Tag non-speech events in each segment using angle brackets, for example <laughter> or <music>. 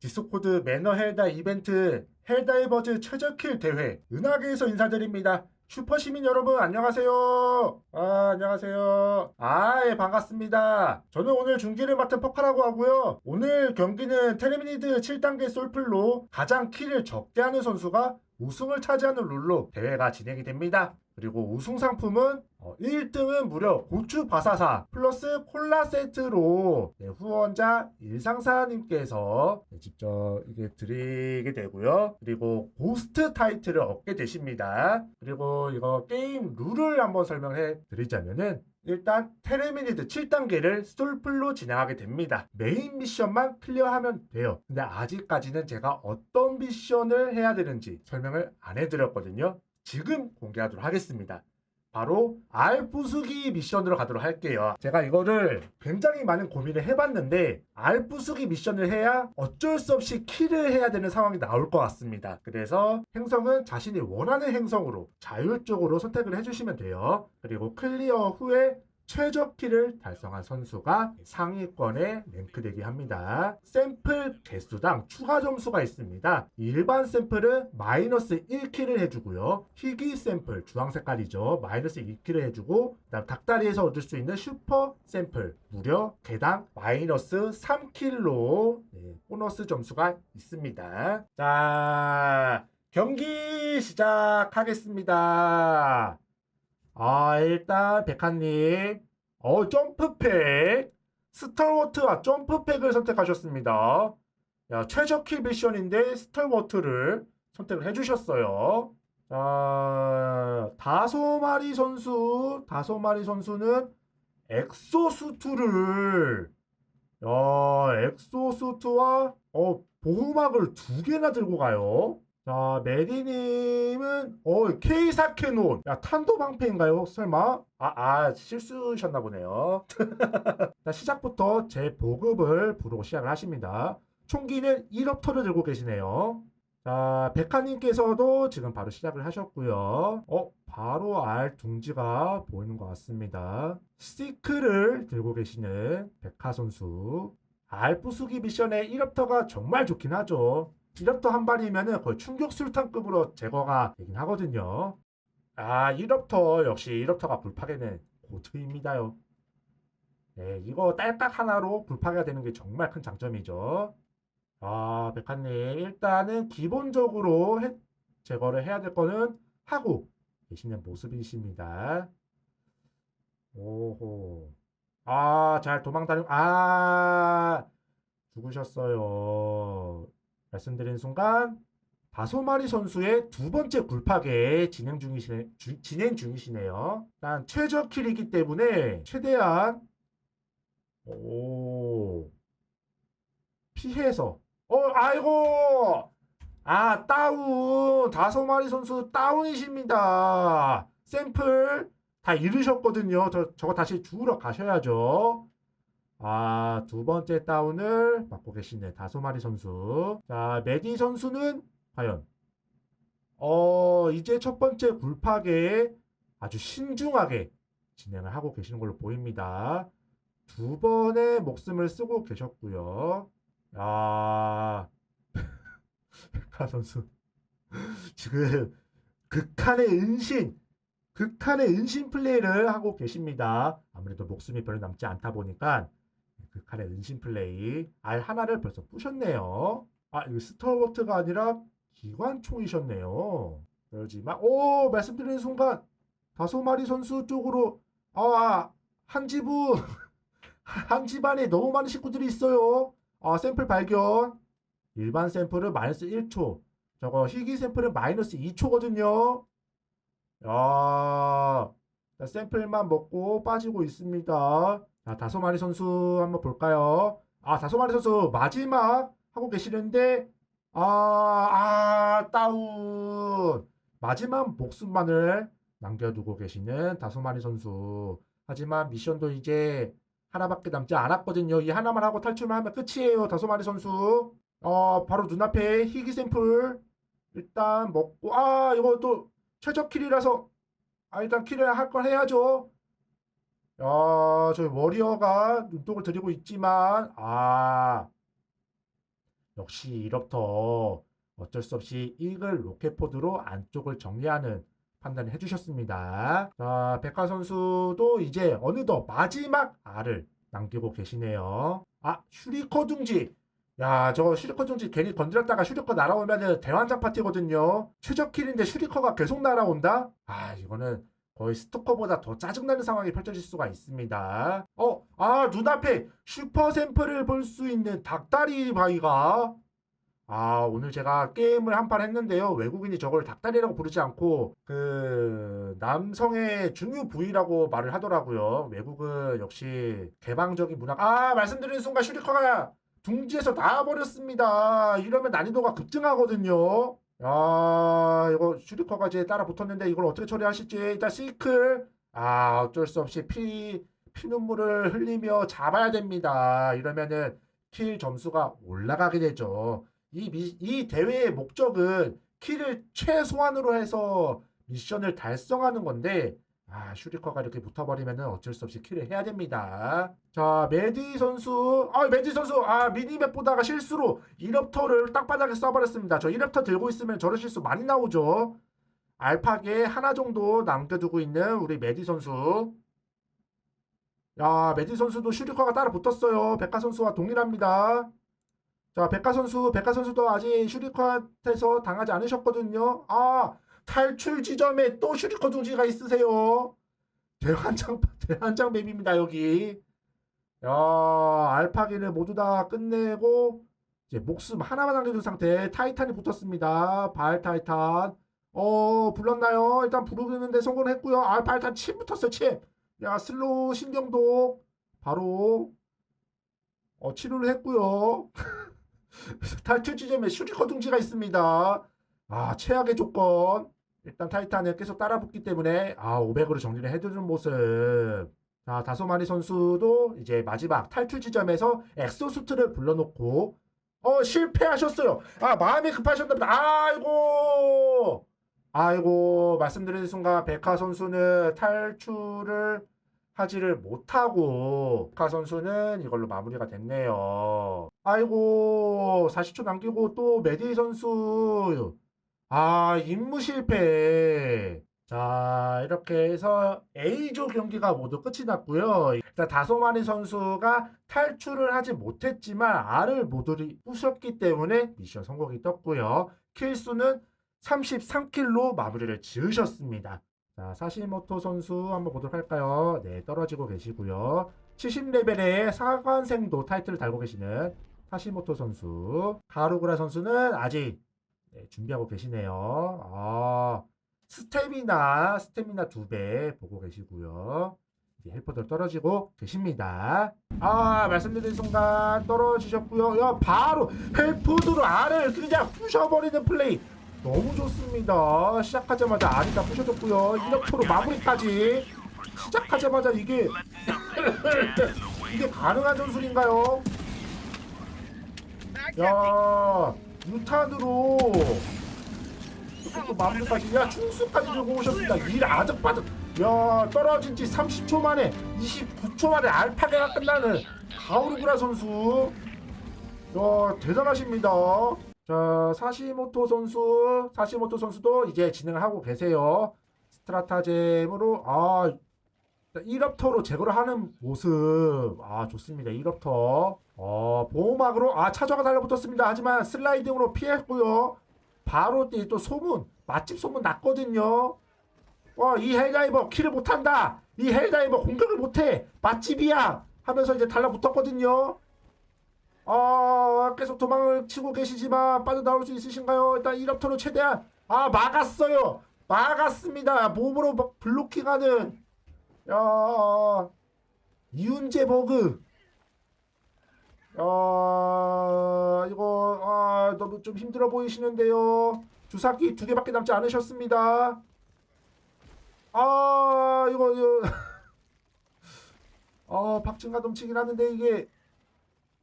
디스코드 매너 헬다 이벤트 헬다이버즈 최저킬 대회 은하계에서 인사드립니다. 슈퍼시민 여러분 안녕하세요. 아 안녕하세요. 아예 반갑습니다. 저는 오늘 중계를 맡은 퍼카라고 하고요. 오늘 경기는 테르미니드 7단계 솔플로 가장 키를 적게 하는 선수가 우승을 차지하는 룰로 대회가 진행이 됩니다. 그리고 우승 상품은 1등은 무려 고추 바사사 플러스 콜라 세트로 네, 후원자 일상사님께서 네, 직접 드리게 되고요. 그리고 고스트 타이틀을 얻게 되십니다. 그리고 이거 게임 룰을 한번 설명해 드리자면은 일단 테레미니드 7단계를 솔플로 진행하게 됩니다. 메인 미션만 클리어하면 돼요. 근데 아직까지는 제가 어떤 미션을 해야 되는지 설명을 안 해드렸거든요. 지금 공개하도록 하겠습니다. 바로 알 부수기 미션으로 가도록 할게요. 제가 이거를 굉장히 많은 고민을 해봤는데 알 부수기 미션을 해야 어쩔 수 없이 킬을 해야 되는 상황이 나올 것 같습니다. 그래서 행성은 자신이 원하는 행성으로 자율적으로 선택을 해주시면 돼요. 그리고 클리어 후에 최저 키를 달성한 선수가 상위권에 랭크되게 합니다. 샘플 개수당 추가 점수가 있습니다. 일반 샘플은 마이너스 1키를 해주고요. 희귀 샘플, 주황 색깔이죠. 마이너스 2키를 해주고, 그다음 닭다리에서 얻을 수 있는 슈퍼 샘플, 무려 개당 마이너스 3킬로 보너스 점수가 있습니다. 자, 경기 시작하겠습니다. 아, 일단 백한님, 어, 점프팩, 스탈워트와 점프팩을 선택하셨습니다. 야, 최저킬 미션인데 스탈워트를 선택을 해주셨어요. 자, 다소마리 선수, 다소마리 선수는 엑소수트를, 야, 엑소수트와, 어, 보호막을 두 개나 들고 가요. 자, 메디님은, 어, K사케논. 야, 탄도 방패인가요? 설마? 아, 아, 실수셨나 보네요. <laughs> 자, 시작부터 제 보급을 부르고 시작을 하십니다. 총기는 1업터를 들고 계시네요. 자, 백화님께서도 지금 바로 시작을 하셨고요. 어, 바로 알 둥지가 보이는 것 같습니다. 시크를 들고 계시는 백화 선수. 알 부수기 미션의 1업터가 정말 좋긴 하죠. 1업터 한 발이면은 거의 충격 술탄급으로 제거가 되긴 하거든요. 아, 1업터 역시 1업터가 불파괴는 고트입니다요. 네, 이거 딸깍 하나로 불파괴가 되는 게 정말 큰 장점이죠. 아, 백한님, 일단은 기본적으로 해- 제거를 해야 될 거는 하고 계시는 모습이십니다. 오호. 아, 잘 도망다니, 아, 죽으셨어요. 말씀드린 순간, 다소마리 선수의 두 번째 굴파괴 진행 중이시네, 주- 진행 중이시네요. 일단 최저 킬이기 때문에 최대한, 오, 피해서, 어, 아이고! 아, 다운! 다소마리 선수 다운이십니다. 샘플 다 잃으셨거든요. 저, 저거 다시 주우러 가셔야죠. 아, 두 번째 다운을 맡고 계시네. 다소마리 선수. 자, 메디 선수는 과연, 어, 이제 첫 번째 굴파괴에 아주 신중하게 진행을 하고 계시는 걸로 보입니다. 두 번의 목숨을 쓰고 계셨고요. 아, 백화 <laughs> 선수. 지금 극한의 은신, 극한의 은신 플레이를 하고 계십니다. 아무래도 목숨이 별로 남지 않다 보니까 극한의 은신 플레이. 알 하나를 벌써 부셨네요. 아, 이거 스타워트가 아니라 기관총이셨네요. 그러지만, 오! 말씀드리는 순간, 다소마리 선수 쪽으로, 아, 한 지부, <laughs> 한 집안에 너무 많은 식구들이 있어요. 아, 샘플 발견. 일반 샘플은 마이너스 1초. 저거 희귀 샘플은 마이너스 2초거든요. 야, 자, 샘플만 먹고 빠지고 있습니다. 자, 다소마리 선수 한번 볼까요? 아, 다소마리 선수 마지막 하고 계시는데, 아, 아, 다운. 마지막 목숨만을 남겨두고 계시는 다소마리 선수. 하지만 미션도 이제 하나밖에 남지 않았거든요. 이 하나만 하고 탈출만 하면 끝이에요. 다소마리 선수. 어, 바로 눈앞에 희귀 샘플 일단 먹고 아, 이거 또 최저 킬이라서 아, 일단 킬을 할 걸 해야죠. 야, 저희 워리어가 눈독을 들이고 있지만 아, 역시 이렇더 어쩔 수 없이 이글 로켓포드로 안쪽을 정리하는 판단을 해주셨습니다. 자, 백화 선수도 이제 어느덧 마지막 알을 남기고 계시네요. 아, 슈리커 둥지. 야, 저거 슈리커 둥지 괜히 건드렸다가 슈리커 날아오면은 대환장 파티거든요. 최저킬인데 슈리커가 계속 날아온다? 아, 이거는 거의 스토커보다 더 짜증나는 상황이 펼쳐질 수가 있습니다. 어, 아, 눈앞에 슈퍼 샘플을 볼 수 있는 닭다리 바위가 아, 오늘 제가 게임을 한 판 했는데요. 외국인이 저걸 닭다리라고 부르지 않고, 그, 남성의 중요 부위라고 말을 하더라고요. 외국은 역시 개방적인 문화. 아, 말씀드리는 순간 슈리커가 둥지에서 나와버렸습니다. 이러면 난이도가 급증하거든요. 야, 이거 슈리커가 이제 따라 붙었는데 이걸 어떻게 처리하실지. 일단 시클. 아, 어쩔 수 없이 피, 피눈물을 흘리며 잡아야 됩니다. 이러면은 킬 점수가 올라가게 되죠. 이, 미, 이 대회의 목적은 킬을 최소한으로 해서 미션을 달성하는 건데 아 슈리커가 이렇게 붙어버리면 어쩔 수 없이 킬을 해야 됩니다. 자 메디 선수 아 메디 선수 아 미니맵 보다가 실수로 1럽터를 땅바닥에 쏴버렸습니다. 저 1럽터 들고 있으면 저런 실수 많이 나오죠. 알파게 하나 정도 남겨두고 있는 우리 메디 선수 야 메디 선수도 슈리커가 따라 붙었어요. 백화 선수와 동일합니다. 자, 백가 선수, 백가 선수도 아직 슈리커한테서 당하지 않으셨거든요. 아, 탈출 지점에 또 슈리커 둥지가 있으세요. 대환장, <laughs> 대환장 맵입니다, 여기. 야, 알파기를 모두 다 끝내고, 이제 목숨 하나만 남겨둔 상태, 타이탄이 붙었습니다. 발 타이탄. 어, 불렀나요? 일단 부르는데 성공했고요. 아, 발탄 침 붙었어요, 침. 야, 슬로우 신경도 바로, 어, 치료를 했고요. <laughs> 탈출 지점에 슈리커 둥지가 있습니다. 아, 최악의 조건. 일단 타이탄을 계속 따라붙기 때문에 아, 500으로 정리를 해두는 모습. 자, 다소마리 선수도 이제 마지막 탈출 지점에서 엑소수트를 불러놓고 어, 실패하셨어요. 아, 마음이 급하셨답니다. 아이고. 아이고, 말씀드리는 순간 백화 선수는 탈출을 하지를 못하고 백화 선수는 이걸로 마무리가 됐네요. 아이고 40초 남기고 또 메디 선수 아 임무 실패. 자 이렇게 해서 A조 경기가 모두 끝이 났고요. 일단 다소마리 선수가 탈출을 하지 못했지만 R을 모두 부셨기 때문에 미션 성공이 떴고요. 킬수는 33킬로 마무리를 지으셨습니다. 자 사시모토 선수 한번 보도록 할까요? 네 떨어지고 계시고요. 70레벨의 사관생도 타이틀을 달고 계시는 타시모토 선수, 가루그라 선수는 아직 네, 준비하고 계시네요. 아, 스태미나, 스태미나 두 배 보고 계시고요. 이제 헬퍼들 떨어지고 계십니다. 아, 말씀드린 순간 떨어지셨고요. 야, 바로 헬퍼드로 알을 그냥 부셔버리는 플레이. 너무 좋습니다. 시작하자마자 알이 다 부셔졌고요. 1력토로 마무리까지. 시작하자마자 이게 <laughs> 이게 가능한 전술인가요? 야 유탄으로 또 마무리까지. 야 충수까지 들고 오셨습니다. 일 아득바득. 야 떨어진 지 30초 만에 29초 만에 알파게가 끝나는 가오르구라 선수. 야 대단하십니다. 자 사시모토 선수. 사시모토 선수도 이제 진행을 하고 계세요. 스트라타잼으로 아 1업터로 제거를 하는 모습. 아 좋습니다. 1업터 어 보호막으로 아 차저가 달라붙었습니다. 하지만 슬라이딩으로 피했고요. 바로 또- 또 소문 맛집 소문 났거든요. 와이 헬다이버 킬을 못한다. 이 헬다이버 공격을 못해. 맛집이야. 하면서 이제 달라붙었거든요. 아 계속 도망을 치고 계시지만 빠져나올 수 있으신가요? 일단 1업터로 최대한 아 막았어요. 막았습니다. 몸으로 막 블로킹하는 야 이윤재 버그 야 이거 아 너무 좀 힘들어 보이시는데요. 주사기 두 개밖에 남지 않으셨습니다. 아 이거 이거. <laughs> 아 박진감 넘치긴 하는데 이게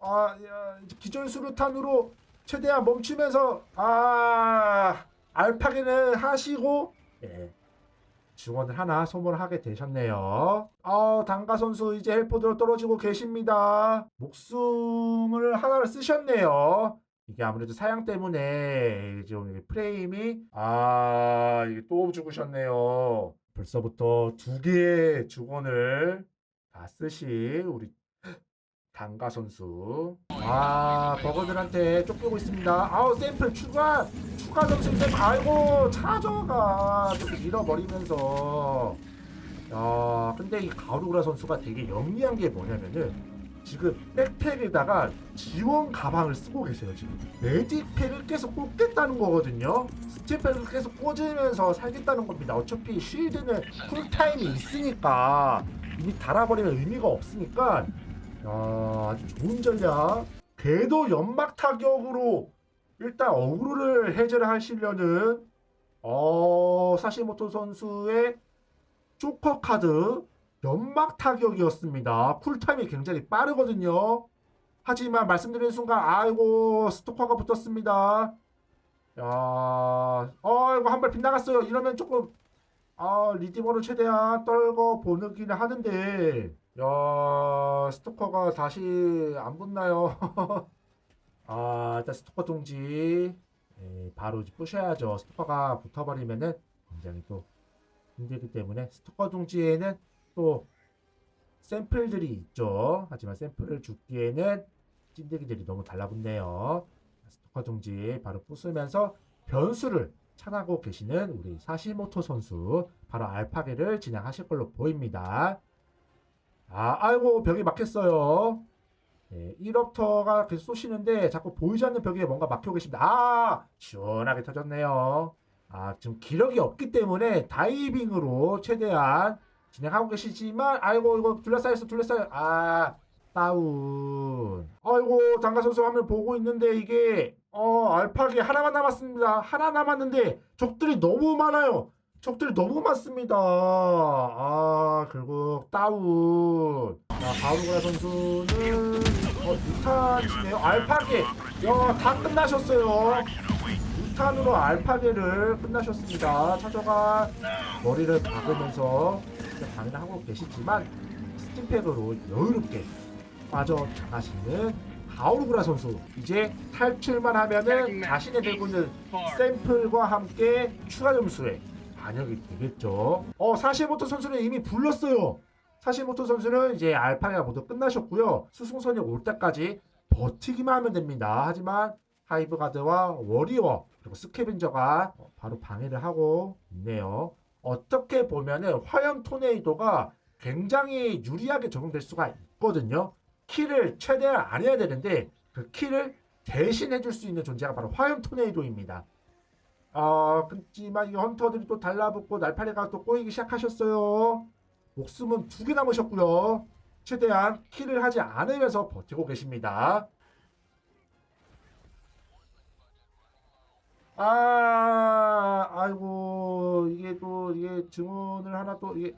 아 기존 수류탄으로 최대한 멈추면서 아 알파게는 하시고 예. 지원을 하나 소모하게 되셨네요. 아, 당가 선수 이제 헬포드로 떨어지고 계십니다. 목숨을 하나를 쓰셨네요. 이게 아무래도 사양 때문에 좀 이게 프레임이 아 이게 또 죽으셨네요. 벌써부터 두 개의 주권을 다 쓰시 우리 강가 선수. 아 버거들한테 쫓기고 있습니다. 아우 샘플 추가 추가 점수 샘플 아이고 차저가 좀 밀어버리면서 야 근데 이 가루라 선수가 되게 영리한 게 뭐냐면은 지금 백팩에다가 지원 가방을 쓰고 계세요 지금 메디팩을 계속 꽂겠다는 거거든요 스티팩을 계속 꽂으면서 살겠다는 겁니다 어차피 쉴드는 쿨타임이 있으니까 이미 달아버리면 의미가 없으니까 야 아주 좋은 전략 궤도 연막 타격으로 일단 어그로를 해제를 하시려는 어 사시모토 선수의 조커 카드 연막 타격이었습니다. 쿨타임이 굉장히 빠르거든요. 하지만 말씀드린 순간 아이고 스토커가 붙었습니다. 야, 어이거 한발 빗나갔어요. 이러면 조금 아 리디머를 최대한 떨궈 보느기는 하는데 야 스토커가 다시 안 붙나요? <laughs> 아 일단 스토커 동지 예, 바로 이제 부셔야죠. 스토커가 붙어버리면은 굉장히 또 힘들기 때문에 스토커 둥지에는 또 샘플들이 있죠. 하지만 샘플을 죽기에는 찐득이들이 너무 달라붙네요. 스토커 둥지 바로 부수면서 변수를 찾아고 계시는 우리 사시모토 선수 바로 알파게를 진행하실 걸로 보입니다. 아, 아이고 벽이 막혔어요. 네, 1업터가 계속 쏘시는데 자꾸 보이지 않는 벽에 뭔가 막혀 계십니다. 아, 시원하게 터졌네요. 아, 지금 기력이 없기 때문에 다이빙으로 최대한 진행하고 계시지만, 아이고, 이거 둘러싸였어, 둘러싸여. 아, 다운. 아이고, 장가 선수 화면 보고 있는데, 이게, 어, 알파기 하나만 남았습니다. 하나 남았는데, 적들이 너무 많아요. 적들이 너무 많습니다. 아, 결국, 다운. 자, 바우르가 선수는, 어, 유탄이시네요. 알파기. 야, 다 끝나셨어요. 유탄으로 알파게를 끝나셨습니다. 차저가 머리를 박으면서 방해를 하고 계시지만 스팀팩으로 여유롭게 빠져나가시는 가오르구라 선수 이제 탈출만 하면은 자신의 들고 있는 샘플과 함께 추가 점수에 반영이 되겠죠. 어 사시모토 선수는 이미 불렀어요. 사시모토 선수는 이제 알파가 모두 끝나셨고요. 수송선이 올 때까지 버티기만 하면 됩니다. 하지만 하이브 가드와 워리어 그리고 스캐벤저가 어, 바로 방해를 하고 있네요. 어떻게 보면은 화염 토네이도가 굉장히 유리하게 적용될 수가 있거든요. 킬을 최대한 안 해야 되는데 그 킬을 대신해 줄 수 있는 존재가 바로 화염 토네이도입니다. 아, 그렇지만 이 헌터들이 또 달라붙고 날파리가 또 꼬이기 시작하셨어요. 목숨은 두 개 남으셨고요. 최대한 킬을 하지 않으면서 버티고 계십니다. 아, 아이고, 이게 또, 이게 증언을 하나 또, 이게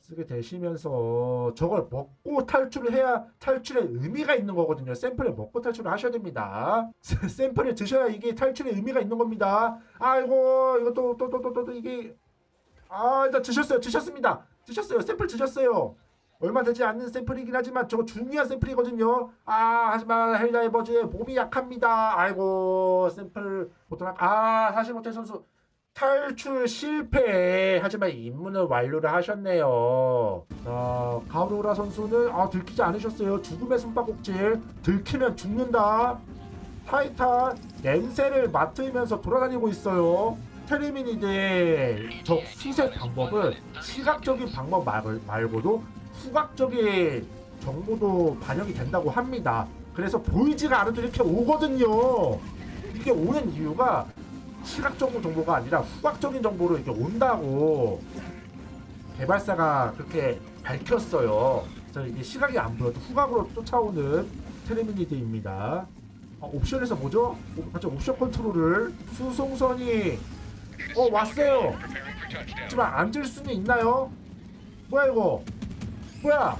쓰게 되시면서 저걸 먹고 탈출을 해야 탈출의 의미가 있는 거거든요. 샘플을 먹고 탈출을 하셔야 됩니다. <laughs> 샘플을 드셔야 이게 탈출의 의미가 있는 겁니다. 아이고, 이거 또, 또, 또, 또, 또, 또 이게, 아, 일단 드셨어요. 드셨습니다. 드셨어요. 샘플 드셨어요. 얼마 되지 않는 샘플이긴 하지만 저거 중요한 샘플이거든요. 아 하지만 헬다이버즈의 몸이 약합니다. 아이고 샘플 보통 아 사실 못해 선수 탈출 실패. 하지만 입문을 완료를 하셨네요. 자 가우르라 선수는 아 들키지 않으셨어요. 죽음의 숨바꼭질 들키면 죽는다. 타이탄 냄새를 맡으면서 돌아다니고 있어요. 테르미니드의 적 수색 방법은 시각적인 방법 말- 말고도 후각적인 정보도 반영이 된다고 합니다. 그래서 보이지가 않아도 이렇게 오거든요. 이게 오는 이유가 시각적인 정보가 아니라 후각적인 정보로 이렇게 온다고 개발사가 그렇게 밝혔어요. 그래서 이게 시각이 안 보여도 후각으로 쫓아오는 테르미니드입니다. 아, 옵션에서 뭐죠? 오, 갑자기 옵션 컨트롤을 수송선이 어 왔어요. 하지만 앉을 수는 있나요? 뭐야 이거? 뭐야?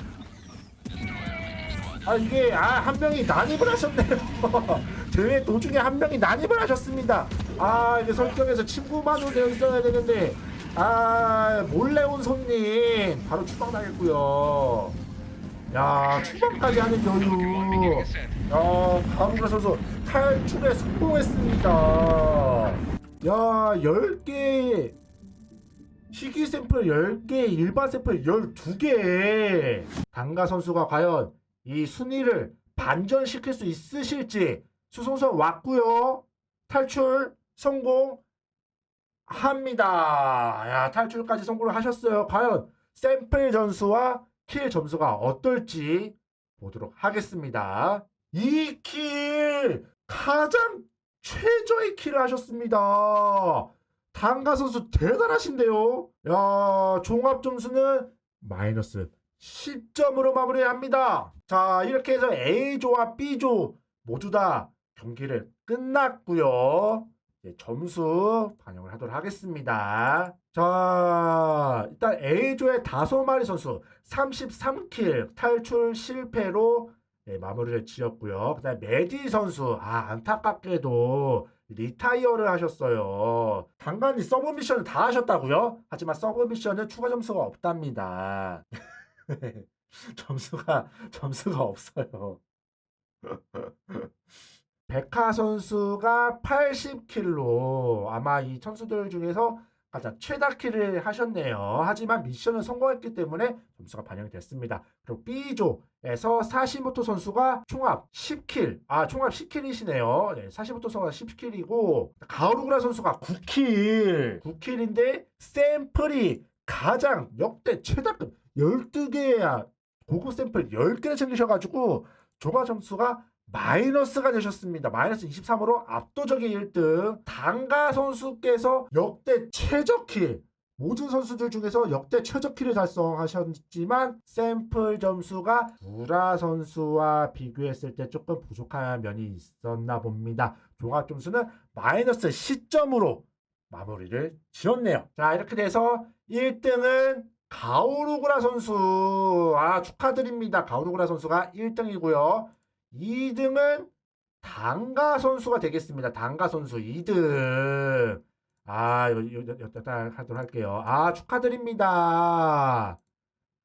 아 이게 아 한 명이 난입을 하셨네요. <laughs> 대회 도중에 한 명이 난입을 하셨습니다. 아 이게 설정에서 친구만으로 되어 있어야 되는데 아 몰래 온 손님 바로 추방 당했고요. 야 추방까지 하는 여유. 야 가루라 선수 탈출에 성공했습니다. 야 10개 희귀 샘플 10개 일반 샘플 12개 당가 선수가 과연 이 순위를 반전시킬 수 있으실지 수송선 왔고요 탈출 성공 합니다 야 탈출까지 성공을 하셨어요 과연 샘플 점수와 킬 점수가 어떨지 보도록 하겠습니다 2킬 가장 최저의 킬을 하셨습니다 당가 선수 대단하신데요. 야, 종합 점수는 마이너스 10점으로 마무리합니다. 자, 이렇게 해서 A조와 B조 모두 다 경기를 끝났고요. 점수 반영을 하도록 하겠습니다. 자, 일단 A조의 다섯 마리 선수 33킬 탈출 실패로 네, 마무리를 지었고요. 그다음 메디 선수 아 안타깝게도 리타이어를 하셨어요. 간간히 서브 미션을 다 하셨다고요? 하지만 서브 미션은 추가 점수가 없답니다. <laughs> 점수가 점수가 없어요. <laughs> 백하 선수가 80킬로 아마 이 선수들 중에서 가장 최다 킬을 하셨네요. 하지만 미션을 성공했기 때문에 점수가 반영이 됐습니다. 그리고 B조에서 사시모토 선수가 총합 10킬, 아 총합 10킬이시네요. 네, 사시모토 선수가 10킬이고 가오루구라 선수가 9킬, 9킬인데 샘플이 가장 역대 최다급 12개야 고급 샘플 10개를 챙기셔가지고 조가 점수가 마이너스가 되셨습니다. 마이너스 23으로 압도적인 1등. 당가 선수께서 역대 최저킬. 모든 선수들 중에서 역대 최저킬을 달성하셨지만 샘플 점수가 구라 선수와 비교했을 때 조금 부족한 면이 있었나 봅니다. 종합 점수는 마이너스 10점으로 마무리를 지었네요. 자, 이렇게 돼서 1등은 가오루구라 선수. 아, 축하드립니다. 가오루구라 선수가 1등이고요. 2등은 당가 선수가 되겠습니다. 당가 선수 2등. 아, 이거 하도록 할게요. 아, 축하드립니다.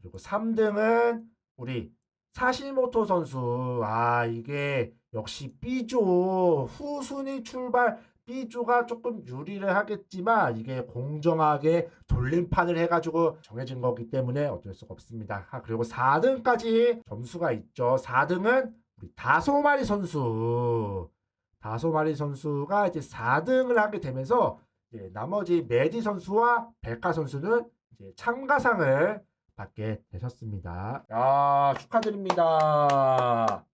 그리고 3등은 우리 사시모토 선수. 아, 이게 역시 B조 후순위 출발 B조가 조금 유리를 하겠지만 이게 공정하게 돌림판을 해가지고 정해진 거기 때문에 어쩔 수가 없습니다. 아, 그리고 4등까지 점수가 있죠. 4등은 우리 다소마리 선수. 다소마리 선수가 이제 4등을 하게 되면서 이제 나머지 메디 선수와 백화 선수는 이제 참가상을 받게 되셨습니다. 야, 축하드립니다.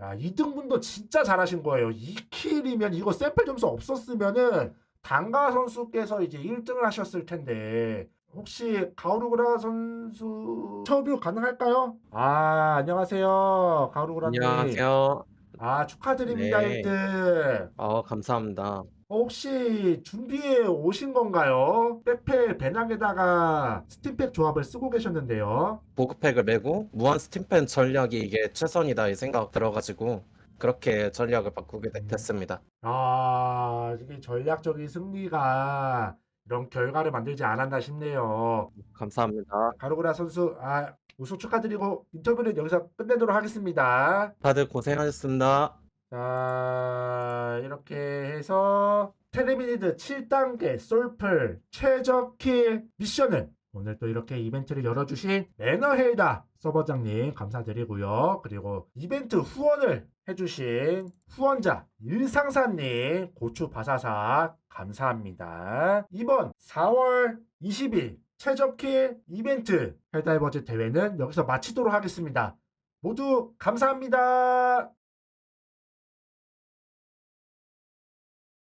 야, 2등분도 진짜 잘하신 거예요. 2킬이면 이거 샘플 점수 없었으면은 당가 선수께서 이제 1등을 하셨을 텐데 혹시 가오루그라 선수 인터뷰 가능할까요? 아, 안녕하세요. 가오루그라님. 안녕하세요. 아, 축하드립니다. 네. 1등. 어, 감사합니다. 혹시 준비해 오신 건가요? 백팩 배낭에다가 스팀팩 조합을 쓰고 계셨는데요. 보급팩을 메고 무한 스팀펜 전략이 이게 최선이다 이 생각 들어가지고 그렇게 전략을 바꾸게 되- 됐습니다. 아, 이게 전략적인 승리가 이런 결과를 만들지 않았나 싶네요. 감사합니다. 가루그라 선수, 아, 우승 축하드리고 인터뷰는 여기서 끝내도록 하겠습니다. 다들 고생하셨습니다. 자, 이렇게 해서 테레미니드 7단계 솔플 최저킬 미션은 오늘 또 이렇게 이벤트를 열어주신 매너헬다 서버장님 감사드리고요. 그리고 이벤트 후원을 해주신 후원자 일상사님 고추 바사삭 감사합니다. 이번 4월 20일 최저킬 이벤트 헬다이버즈 대회는 여기서 마치도록 하겠습니다. 모두 감사합니다.